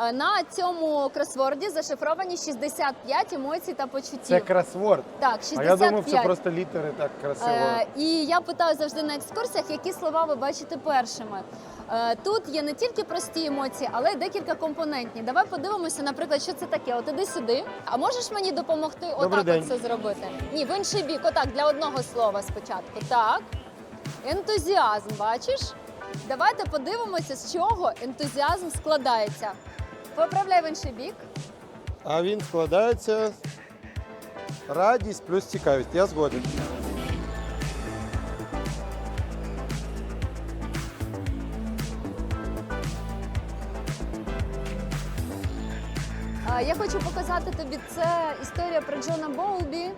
Е, На цьому кросворді зашифровані 65 емоцій та почуттів. Це кросворд. Так, А я думав, це просто літери так красиво. Е, і я питаю завжди на екскурсіях, які слова ви бачите першими. Е, тут є не тільки прості емоції, але й декілька компонентні. Давай подивимося, наприклад, що це таке. От іди сюди. А можеш мені допомогти Добрий отак от це зробити? Ні, в інший бік, отак, для одного слова спочатку. Так. Ентузіазм, бачиш? Давайте подивимося, з чого ентузіазм складається. Поправляй в інший бік. А він складається радість плюс цікавість. Я згоден. А, Я хочу показати тобі це історія про Джона Боулбі,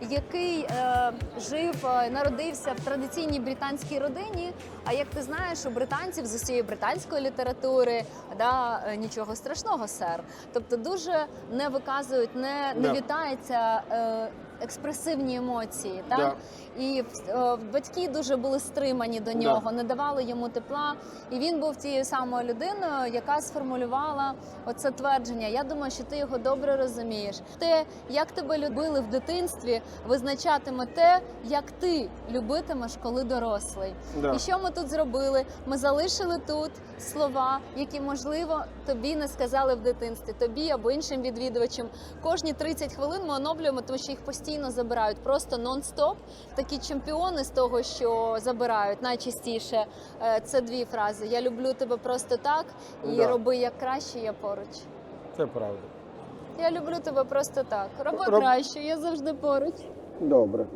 який е, жив, е, народився в традиційній британській родині. А як ти знаєш, у британців з усієї британської літератури да, е, нічого страшного, сер. Тобто дуже не виказують, не, не вітається. е, експресивні емоції. Так? Да. І е, батьки дуже були стримані до Да. нього, не давали йому тепла. І він був тією самою людиною, яка сформулювала оце твердження. Я думаю, що ти його добре розумієш. Те, як тебе любили в дитинстві, визначатиме те, як ти любитимеш, коли дорослий. Да. І що ми тут зробили? Ми залишили тут слова, які можливо тобі не сказали в дитинстві, тобі або іншим відвідувачам. Кожні 30 хвилин ми оновлюємо, тому що їх постійно забирають просто нон-стоп. Такі чемпіони з того, що забирають найчастіше. е, Це дві фрази: Я люблю тебе просто так і Да. роби як краще, я поруч. Це правда. Я люблю тебе просто так. Роби Роб- краще, я завжди поруч. Добре.